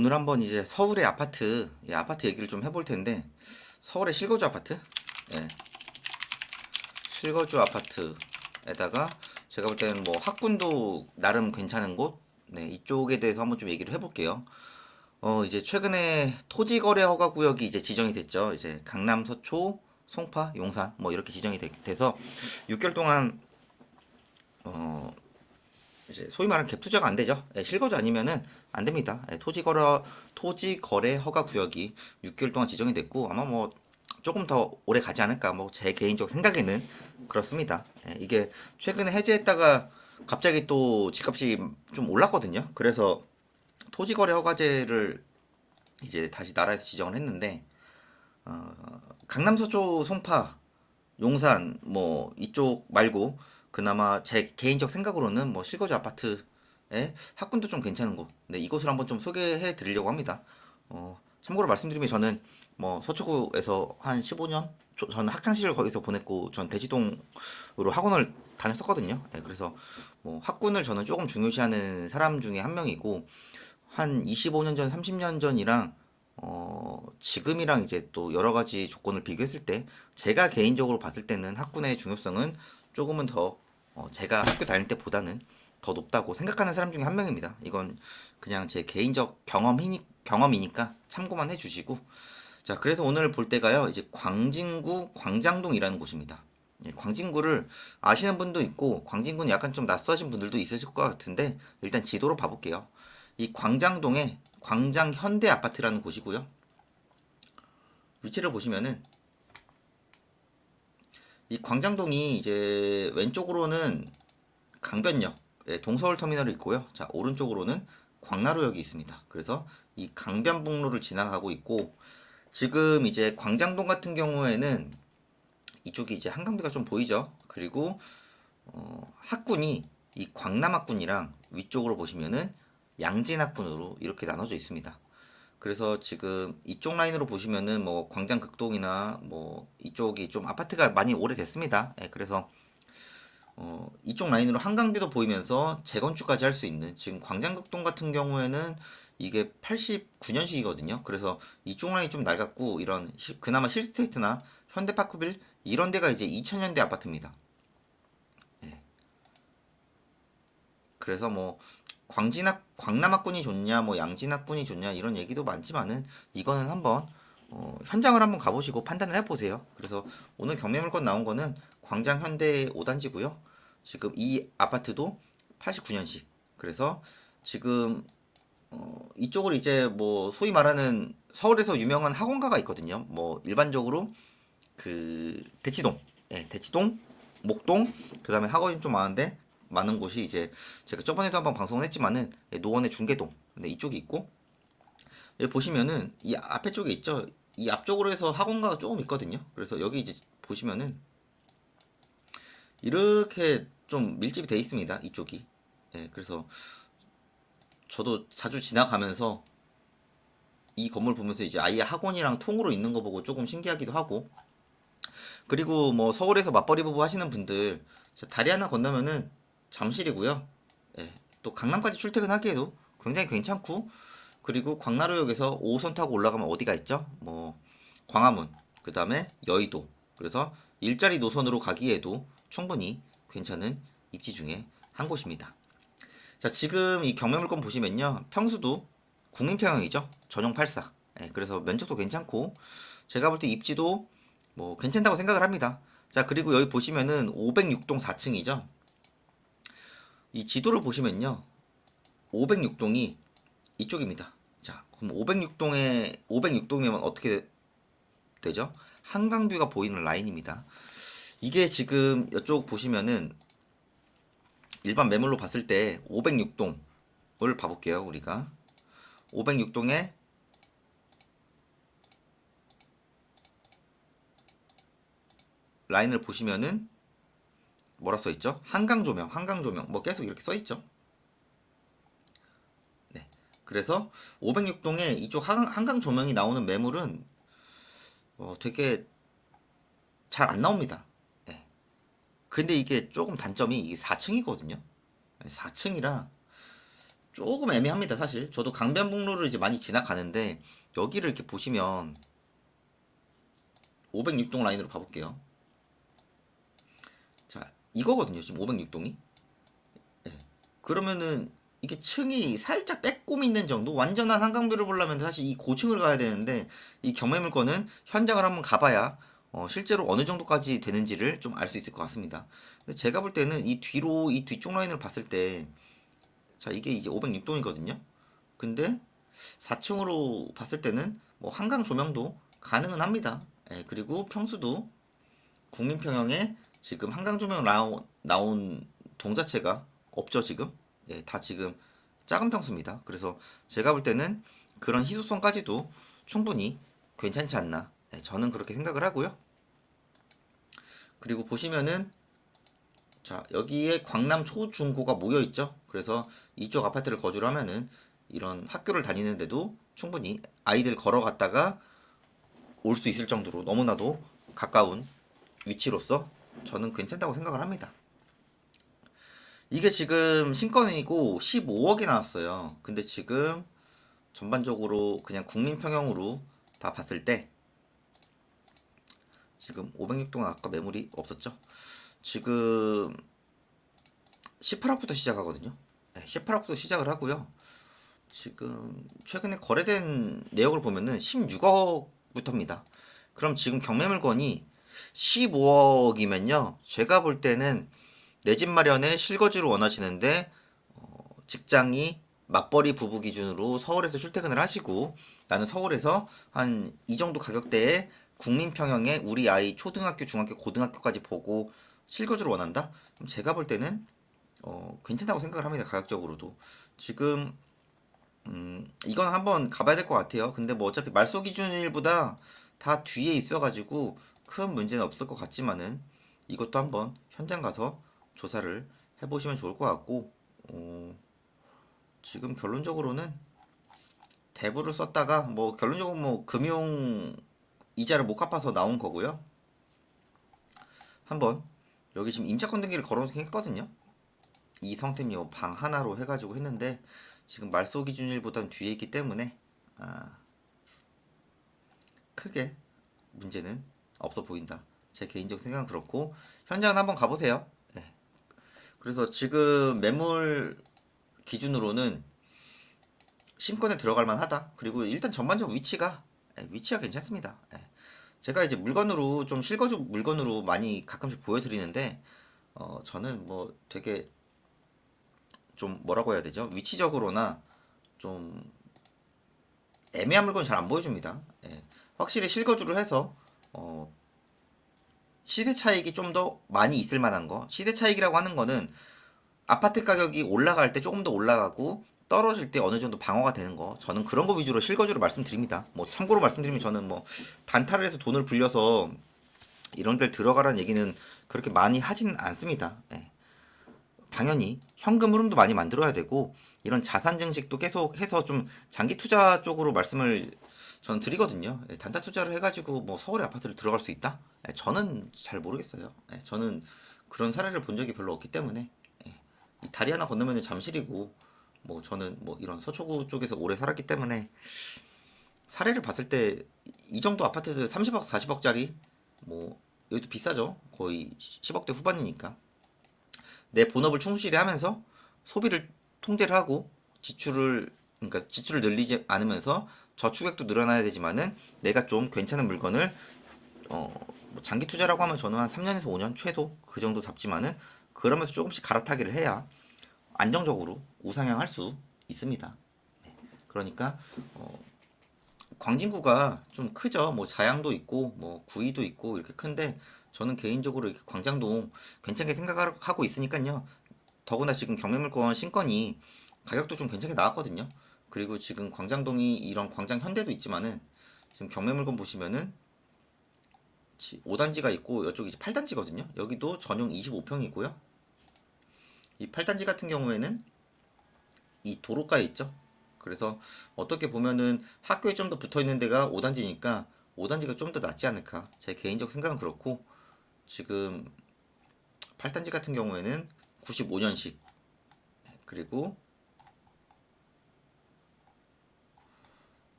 오늘 한번 이제 서울의 아파트, 예, 아파트 얘기를 좀 해볼 텐데 서울의 실거주 아파트, 예, 실거주 아파트에다가 제가 볼 때는 뭐 학군도 나름 괜찮은 곳, 네, 이쪽에 대해서 한번 좀 얘기를 해볼게요. 어, 이제 최근에 토지 거래 허가 구역이 이제 지정이 됐죠. 이제 강남, 서초, 송파, 용산 뭐 이렇게 지정이 돼, 돼서 6개월 동안 어, 이제 소위 말하는 갭 투자가 안 되죠. 예, 실거주 아니면은 안 됩니다. 예, 토지 거래 토지 거래 허가 구역이 6개월 동안 지정이 됐고 아마 뭐 조금 더 오래 가지 않을까 뭐 제 개인적 생각에는 그렇습니다. 예, 이게 최근에 해제했다가 갑자기 또 집값이 좀 올랐거든요. 그래서 토지 거래 허가제를 이제 다시 나라에서 지정을 했는데 어, 강남 서초 송파 용산 뭐 이쪽 말고 그나마 제 개인적 생각으로는 뭐 실거주 아파트에 학군도 좀 괜찮은 곳. 네, 이곳을 한번 좀 소개해 드리려고 합니다. 어, 참고로 말씀드리면 저는 뭐 서초구에서 한 15년 저, 저는 학창 시절 거기서 보냈고 전 대지동으로 학원을 다녔었거든요. 네, 그래서 뭐 학군을 저는 조금 중요시하는 사람 중에 한 명이고 한 25년 전, 30년 전이랑 어, 지금이랑 이제 또 여러 가지 조건을 비교했을 때 제가 개인적으로 봤을 때는 학군의 중요성은 조금은 더 어, 제가 학교 다닐 때보다는 더 높다고 생각하는 사람 중에 한 명입니다. 이건 그냥 제 개인적 경험이니, 경험이니까 참고만 해주시고 자 그래서 오늘 볼 때가요 이제 광진구 광장동이라는 곳입니다. 예, 광진구를 아시는 분도 있고 광진구는 약간 좀 낯서신 분들도 있으실 것 같은데 일단 지도로 봐볼게요. 이 광장동에 광장 현대 아파트라는 곳이고요. 위치를 보시면은 이 광장동이 이제 왼쪽으로는 강변역, 예, 동서울 터미널이 있고요. 자, 오른쪽으로는 광나루역이 있습니다. 그래서 이 강변북로를 지나가고 있고 지금 이제 광장동 같은 경우에는 이쪽이 이제 한강뷰가 좀 보이죠. 그리고 어, 학군이 이 광남학군이랑 위쪽으로 보시면은 양진학군으로 이렇게 나눠져 있습니다. 그래서 지금 이쪽 라인으로 보시면은 뭐 광장 극동이나 뭐 이쪽이 좀 아파트가 많이 오래됐습니다. 예, 그래서 어, 이쪽 라인으로 한강뷰도 보이면서 재건축까지 할 수 있는 지금 광장 극동 같은 경우에는 이게 89년식이거든요. 그래서 이쪽 라인이 좀 낡았고 이런 히- 그나마 힐스테이트나 현대파크빌 이런 데가 이제 2000년대 아파트입니다. 예. 그래서 뭐 광진학 광남학군이 좋냐 뭐 양진학군이 좋냐 이런 얘기도 많지만은 이거는 한번 어, 현장을 한번 가보시고 판단을 해보세요. 그래서 오늘 경매 물건 나온 거는 광장 현대 5단지고요. 지금 이 아파트도 89년식. 그래서 지금 어, 이쪽을 이제 뭐 소위 말하는 서울에서 유명한 학원가가 있거든요. 뭐 일반적으로 그 대치동, 예, 대치동, 목동, 그다음에 학원이 좀 많은데 많은 곳이 이제 제가 저번에도 한번 방송을 했지만은 예, 노원의 중계동, 네, 이쪽이 있고 여기 보시면은 이 앞에 쪽에 있죠. 이 앞쪽으로 해서 학원가가 조금 있거든요. 그래서 여기 이제 보시면은 이렇게 좀 밀집이 돼 있습니다. 이쪽이. 예, 그래서 저도 자주 지나가면서 이 건물 보면서 이제 아예 학원이랑 통으로 있는 거 보고 조금 신기하기도 하고 그리고 뭐 서울에서 맞벌이 부부 하시는 분들 저 다리 하나 건너면은 잠실이고요. 예, 또 강남까지 출퇴근하기에도 굉장히 괜찮고 그리고 광나루역에서 5호선 타고 올라가면 어디가 있죠? 뭐 광화문, 그 다음에 여의도. 그래서 일자리 노선으로 가기에도 충분히 괜찮은 입지 중에 한 곳입니다. 자, 지금 이 경매물건 보시면요. 평수도 국민평형이죠. 전용 84. 예, 그래서 면적도 괜찮고 제가 볼 때 입지도 뭐 괜찮다고 생각을 합니다. 자, 그리고 여기 보시면은 506동 4층이죠. 이 지도를 보시면요. 506동이 이쪽입니다. 자, 그럼 506동에 506동이면 어떻게 되죠? 한강뷰가 보이는 라인입니다. 이게 지금 이쪽 보시면은 일반 매물로 봤을 때 506동을 봐볼게요. 우리가 506동에 라인을 보시면은 뭐라 써 있죠? 한강 조명, 한강 조명 뭐 계속 이렇게 써 있죠. 네. 그래서 506동에 이쪽 한, 한강 조명이 나오는 매물은 어, 되게 잘 안 나옵니다. 예. 근데 이게 조금 단점이 이게 4층이거든요. 4층이라 조금 애매합니다, 사실. 저도 강변북로를 이제 많이 지나가는데 여기를 이렇게 보시면 506동 라인으로 봐볼게요. 자, 이거거든요, 지금 506동이. 그러면은 이게 층이 살짝 빼꼼 있는 정도 완전한 한강뷰를 보려면 사실 이 고층을 가야 되는데 이 경매 물건은 현장을 한번 가봐야 어, 실제로 어느 정도까지 되는지를 좀 알 수 있을 것 같습니다. 제가 볼 때는 이 뒤로 이 뒤쪽 라인을 봤을 때 자 이게 이제 506동이거든요. 근데 4층으로 봤을 때는 뭐 한강 조명도 가능은 합니다. 예, 그리고 평수도 국민평형에 지금 한강 조명 나온, 나온 동 자체가 없죠 지금? 예, 다 지금 작은 평수입니다. 그래서 제가 볼 때는 그런 희소성까지도 충분히 괜찮지 않나. 예, 저는 그렇게 생각을 하고요. 그리고 보시면은 자 여기에 광남 초중고가 모여 있죠? 그래서 이쪽 아파트를 거주를 하면은 이런 학교를 다니는데도 충분히 아이들 걸어갔다가 올 수 있을 정도로 너무나도 가까운 위치로서 저는 괜찮다고 생각을 합니다. 이게 지금 신건이고 15억이 나왔어요. 근데 지금 전반적으로 그냥 국민 평형으로 다 봤을 때 지금 506동은 아까 매물이 없었죠. 지금 18억부터 시작하거든요. 18억부터 시작을 하고요. 지금 최근에 거래된 내역을 보면은 16억부터입니다. 그럼 지금 경매 물건이 15억이면요. 제가 볼 때는 내 집 마련에 실거주를 원하시는데 어, 직장이 맞벌이 부부 기준으로 서울에서 출퇴근을 하시고 나는 서울에서 한 이 정도 가격대에 국민 평형에 우리 아이 초등학교, 중학교, 고등학교까지 보고 실거주를 원한다? 그럼 제가 볼 때는 어, 괜찮다고 생각을 합니다. 가격적으로도. 지금 음, 이건 한번 가봐야 될 것 같아요. 근데 뭐 어차피 말소 기준일보다 다 뒤에 있어가지고 큰 문제는 없을 것 같지만은 이것도 한번 현장 가서 조사를 해보시면 좋을 것 같고 어, 지금 결론적으로는 대부를 썼다가 뭐 결론적으로 뭐 금융 이자를 못 갚아서 나온 거고요. 한번 여기 지금 임차권 등기를 걸어놓긴 했거든요. 이 성템이 뭐방 하나로 해가지고 했는데 지금 말소 기준일보다는 뒤에 있기 때문에 아, 크게 문제는 없어 보인다. 제 개인적 생각은 그렇고 현장은 한번 가보세요. 예. 그래서 지금 매물 기준으로는 신권에 들어갈 만하다. 그리고 일단 전반적 위치가 예, 위치가 괜찮습니다. 예. 제가 이제 물건으로 좀 실거주 물건으로 많이 가끔씩 보여드리는데 어, 저는 뭐 되게 좀 뭐라고 해야 되죠? 위치적으로나 좀 애매한 물건 잘 안 보여줍니다. 예. 확실히 실거주를 해서 어, 시세 차익이 좀 더 많이 있을 만한 거. 시세 차익이라고 하는 거는 아파트 가격이 올라갈 때 조금 더 올라가고 떨어질 때 어느 정도 방어가 되는 거. 저는 그런 거 위주로 실거주로 말씀드립니다. 뭐 참고로 말씀드리면 저는 뭐 단타를 해서 돈을 불려서 이런 데를 들어가라는 얘기는 그렇게 많이 하지는 않습니다. 예. 당연히 현금 흐름도 많이 만들어야 되고 이런 자산 증식도 계속 해서 좀 장기 투자 쪽으로 말씀을 저는 드리거든요. 예, 단타 투자를 해가지고 뭐 서울에 아파트를 들어갈 수 있다? 예, 저는 잘 모르겠어요. 예, 저는 그런 사례를 본 적이 별로 없기 때문에 예, 이 다리 하나 건너면 잠실이고 뭐 저는 뭐 이런 서초구 쪽에서 오래 살았기 때문에 사례를 봤을 때 이 정도 아파트들 30억, 40억짜리 뭐 여기도 비싸죠. 거의 10억대 후반이니까 내 본업을 충실히 하면서 소비를 통제를 하고 지출을 그러니까 지출을 늘리지 않으면서 저축액도 늘어나야 되지만은 내가 좀 괜찮은 물건을 어, 뭐 장기 투자라고 하면 저는 한 3년에서 5년 최소 그 정도 잡지만은 그러면서 조금씩 갈아타기를 해야 안정적으로 우상향할 수 있습니다. 네. 그러니까 어, 광진구가 좀 크죠. 뭐 자양도 있고 뭐 구이도 있고 이렇게 큰데 저는 개인적으로 이렇게 광장동 괜찮게 생각하고 있으니까요. 더구나 지금 경매물건 신건이 가격도 좀 괜찮게 나왔거든요. 그리고 지금 광장동이 이런 광장 현대도 있지만은 지금 경매 물건 보시면은 5단지가 있고 이쪽이 이제 8단지거든요. 여기도 전용 25평이고요. 이 8단지 같은 경우에는 이 도로가에 있죠. 그래서 어떻게 보면은 학교에 좀 더 붙어 있는 데가 5단지니까 5단지가 좀 더 낫지 않을까. 제 개인적 생각은 그렇고 지금 8단지 같은 경우에는 95년식 그리고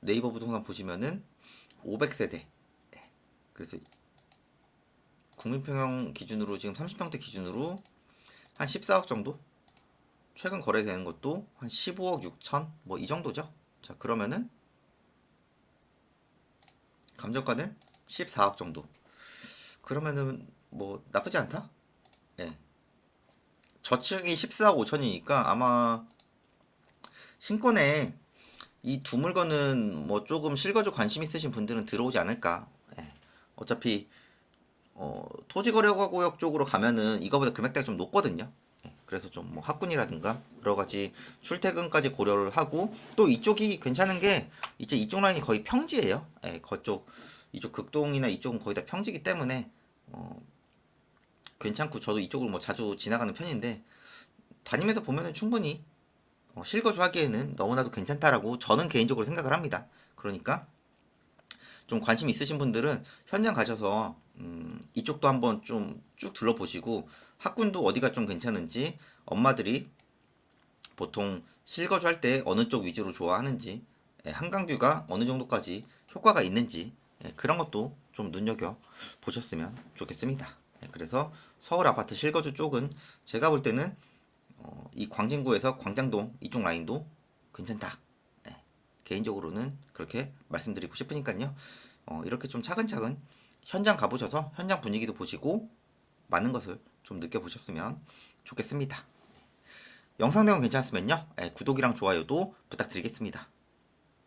네이버 부동산 보시면은 500세대. 그래서 국민평형 기준으로 지금 30평대 기준으로 한 14억 정도? 최근 거래되는 것도 한 15억 6천? 뭐 이 정도죠. 자, 그러면은 감정가는 14억 정도. 그러면은 뭐 나쁘지 않다? 예. 저축이 14억 5천이니까 아마 신권에 이 두 물건은 뭐 조금 실거주 관심 있으신 분들은 들어오지 않을까. 예. 어차피 어, 토지거래구역 쪽으로 가면은 이거보다 금액대가 좀 높거든요. 예. 그래서 좀 뭐 학군이라든가 여러 가지 출퇴근까지 고려를 하고 또 이쪽이 괜찮은 게 이제 이쪽 라인이 거의 평지예요. 예, 그쪽 이쪽 극동이나 이쪽은 거의 다 평지기 때문에 어, 괜찮고 저도 이쪽을 뭐 자주 지나가는 편인데 다니면서 보면은 충분히 어, 실거주 하기에는 너무나도 괜찮다라고 저는 개인적으로 생각을 합니다. 그러니까 좀 관심 있으신 분들은 현장 가셔서 음, 이쪽도 한번 좀 쭉 둘러보시고 학군도 어디가 좀 괜찮은지 엄마들이 보통 실거주 할 때 어느 쪽 위주로 좋아하는지 예, 한강뷰가 어느 정도까지 효과가 있는지 예, 그런 것도 좀 눈여겨 보셨으면 좋겠습니다. 예, 그래서 서울 아파트 실거주 쪽은 제가 볼 때는 어, 이 광진구에서 광장동 이쪽 라인도 괜찮다. 네, 개인적으로는 그렇게 말씀드리고 싶으니까요. 어, 이렇게 좀 차근차근 현장 가보셔서 현장 분위기도 보시고 많은 것을 좀 느껴보셨으면 좋겠습니다. 영상 내용 괜찮았으면요. 예, 구독이랑 좋아요도 부탁드리겠습니다.